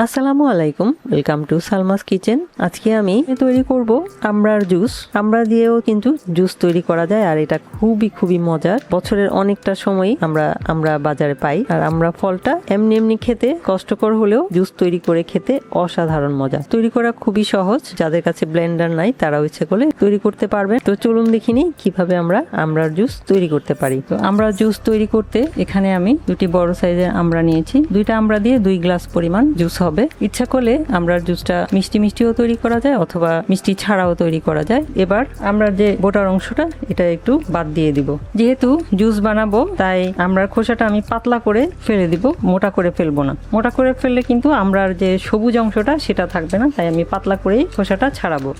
আসসালামু আলাইকুম, welcome to Salma's kitchen. আজকে আমি তৈরি করব আমড়ার জুস। আমড়া দিয়েও কিন্তু জুস তৈরি করা যায়, আর এটা খুবই খুবই মজার। বছরের অনেকটা সময়ই আমরা আমরা বাজারে পাই, আর আমরা ফলটা এমনি এমনি খেতে কষ্টকর হলেও জুস তৈরি করে খেতে অসাধারণ মজা। তৈরি করা খুবই সহজ, যাদের কাছে ব্লেন্ডার নাই তারাও ইচ্ছে করলে তৈরি করতে পারবে তো চলুন দেখিনি কীভাবে আমরা আমড়ার জুস তৈরি করতে পারি। তো আমরা জুস তৈরি করতে এখানে আমি দুটি বড় সাইজের আমরা নিয়েছি। দুইটা আমড়া দিয়ে দুই গ্লাস পরিমাণ জুস হবে। ইচ্ছা করলে আমরা জুসটা মিষ্টি মিষ্টিও তৈরি করা যায় অথবা মিষ্টি ছাড়াও তৈরি করা যায়। এবার আমরা যে বোটার অংশটা, এটা একটু বাদ দিয়ে দিব। যেহেতু জুস বানাবো, তাই আমরা খোসাটা আমি পাতলা করে ফেলে দিব। মোটা করে ফেলব না। মোটা করে ফেললে কিন্তু আমরা যে সবুজ অংশটা, সেটা থাকবে না। তাই আমি পাতলা করেই খোসাটা ছাড়াবো।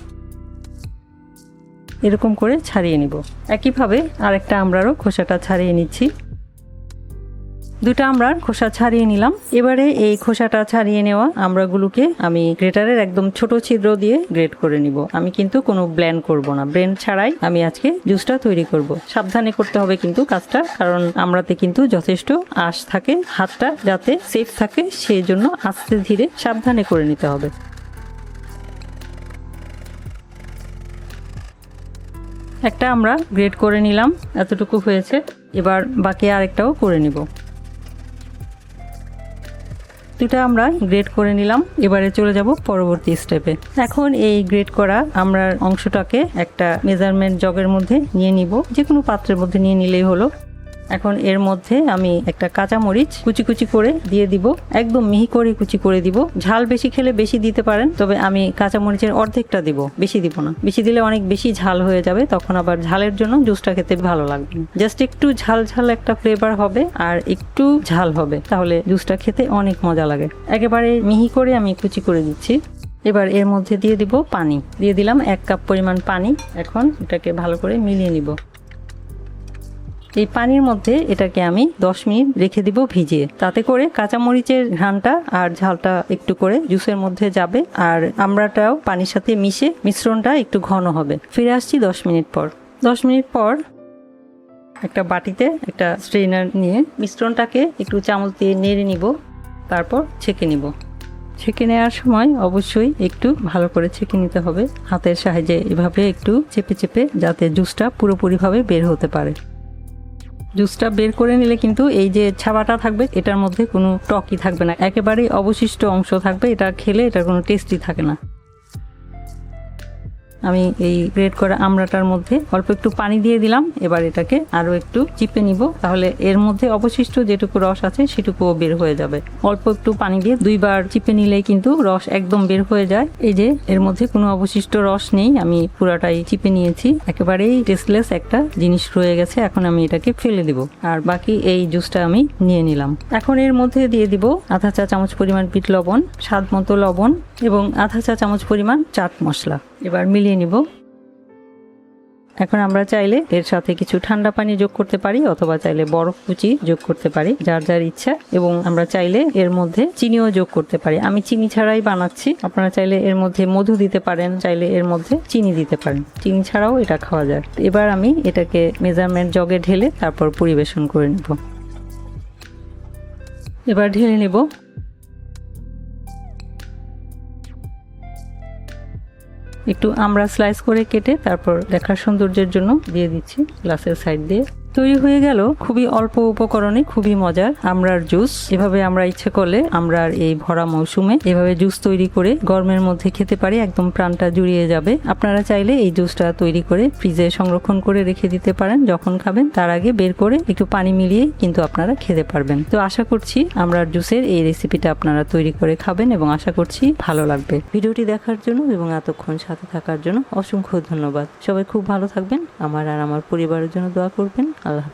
এরকম করে ছাড়িয়ে নিব। একইভাবে আরেকটা আমরারও খোসাটা ছাড়িয়ে নিচ্ছি। দুটা আমরা খোসা ছাড়িয়ে নিলাম। এবারে এই খোসাটা ছাড়িয়ে নেওয়া আমড়াগুলোকে আমি গ্রেটারের একদম ছোট ছিদ্র দিয়ে গ্রেট করে নিব। আমি কিন্তু কোনো ব্ল্যান্ড করব না। ব্লেন্ড ছাড়াই আমি আজকে জুসটা তৈরি করব। সাবধানে করতে হবে কিন্তু কাজটা, কারণ আমরাতে কিন্তু যথেষ্ট আশ থাকে, হাতটা যাতে সেফ থাকে সেই জন্য আস্তে ধীরে সাবধানে করে নিতে হবে। একটা আমরা গ্রেড করে নিলাম। এতটুকু হয়েছে। এবার বাকি আরেকটাও করে নিব। দুটা আমরা গ্রেড করে নিলাম। এবারে চলে যাব পরবর্তী স্টেপে এখন এই গ্রেড করা আমরা অংশটাকে একটা মেজারমেন্ট জগের মধ্যে নিয়ে নিব। যে কোনো পাত্রের মধ্যে নিয়ে নিলেই হলো। এখন এর মধ্যে আমি একটা কাঁচা মরিচ কুচি কুচি করে দিয়ে দিব। একদম মিহি করে কুচি করে দিব। ঝাল বেশি খেলে বেশি দিতে পারেন, তবে আমি কাঁচা মরিচের অর্ধেকটা দিব। বেশি দিব না। বেশি দিলে অনেক বেশি ঝাল হয়ে যাবে, তখন আবার ঝালের জন্য জুসটা খেতে ভালো লাগবে। জাস্ট একটু ঝাল ঝাল একটা ফ্লেভার হবে আর একটু ঝাল হবে, তাহলে জুসটা খেতে অনেক মজা লাগে। একেবারে মিহি করে আমি কুচি করে দিচ্ছি। এবার এর মধ্যে দিয়ে দিব পানি। দিয়ে দিলাম এক কাপ পরিমাণ পানি। এখন এটাকে ভালো করে মিলিয়ে নিব। এই পানির মধ্যে এটাকে আমি দশ মিনিট রেখে দিব ভিজিয়ে। তাতে করে কাঁচামরিচের ঘ্রাণটা আর ঝালটা একটু করে জুসের মধ্যে যাবে আর আমড়াটাও পানির সাথে মিশে মিশ্রণটা একটু ঘন হবে। ফিরে আসছি দশ মিনিট পর। দশ মিনিট পর একটা বাটিতে একটা স্ট্রেনার নিয়ে মিশ্রণটাকে একটু চামচ দিয়ে নেড়ে নিব, তারপর ছেঁকে নিব। ছেঁকে নেওয়ার সময় অবশ্যই একটু ভালো করে ছেঁকে নিতে হবে। হাতের সাহায্যে এভাবে একটু চেপে চেপে যাতে জুসটা পুরোপুরিভাবে বের হতে পারে। জুসটা বের করে নিলে কিন্তু এই যে ছাবাটা থাকবে, এটার মধ্যে কোনো টকই থাকবে না। একেবারেই অবশিষ্ট অংশ থাকবে, এটা খেলে এটার কোনো টেস্টই থাকে না। আমি এই গ্রেড করা আমড়াটার মধ্যে অল্প একটু পানি দিয়ে দিলাম। এবার এটাকে আরও একটু চিপে নিব। তাহলে এর মধ্যে অবশিষ্ট যেটুকু রস আছে সেটুকুও বের হয়ে যাবে। অল্প একটু পানি দিয়ে দুইবার চিপে নিলেই কিন্তু রস একদম বের হয়ে যায়। এই যে, এর মধ্যে কোনো অবশিষ্ট রস নেই। আমি পুরাটাই চিপে নিয়েছি। একেবারেই টেস্টলেস একটা জিনিস রয়ে গেছে। এখন আমি এটাকে ফেলে দিব। আর বাকি এই জুসটা আমি নিয়ে নিলাম। এখন এর মধ্যে দিয়ে দিব আধা চা চামচ পরিমাণ বিট লবণ, স্বাদ মতো লবণ এবং আধা চা চামচ পরিমাণ চাট মশলা। এবার মিলিয়ে নিব। এখন আমরা চাইলে এর সাথে কিছু ঠান্ডা পানি যোগ করতে পারি অথবা চাইলে বরফ কুচি যোগ করতে পারি, যার যার ইচ্ছা। এবং আমরা চাইলে এর মধ্যে চিনিও যোগ করতে পারি। আমি চিনি ছাড়াই বানাচ্ছি। আপনারা চাইলে এর মধ্যে মধু দিতে পারেন, চাইলে এর মধ্যে চিনি দিতে পারেন। চিনি ছাড়াও এটা খাওয়া যায়। এবার আমি এটাকে মেজারমেন্ট জগে ঢেলে তারপর পরিবেশন করে নেব। এবার ঢেলে নেব একটু আমরা স্লাইস করে কেটে তারপর দেখার সৌন্দর্যের জন্য দিয়ে দিচ্ছি গ্লাসের সাইড দিয়ে। তৈরি হয়ে গেল খুবই অল্প উপকরণে, খুবই মজার আমরার জুস। এভাবে আমরা ইচ্ছে করলে আমরার এই ভরা মৌসুমে এভাবে জুস তৈরি করে গরমের মধ্যে খেতে পারি, একদম প্রাণটা জুড়িয়ে যাবে। আপনারা চাইলে এই জুসটা তৈরি করে ফ্রিজে সংরক্ষণ করে রেখে দিতে পারেন, যখন খাবেন তার আগে বের করে একটু পানি মিলিয়ে কিন্তু আপনারা খেতে পারবেন। তো আশা করছি আমরার জুসের এই রেসিপিটা আপনারা তৈরি করে খাবেন এবং আশা করছি ভালো লাগবে। ভিডিওটি দেখার জন্য এবং এতক্ষণ সাথে থাকার জন্য অসংখ্য ধন্যবাদ। সবাই খুব ভালো থাকবেন, আমার আর আমার পরিবারের জন্য দোয়া করবেন। a las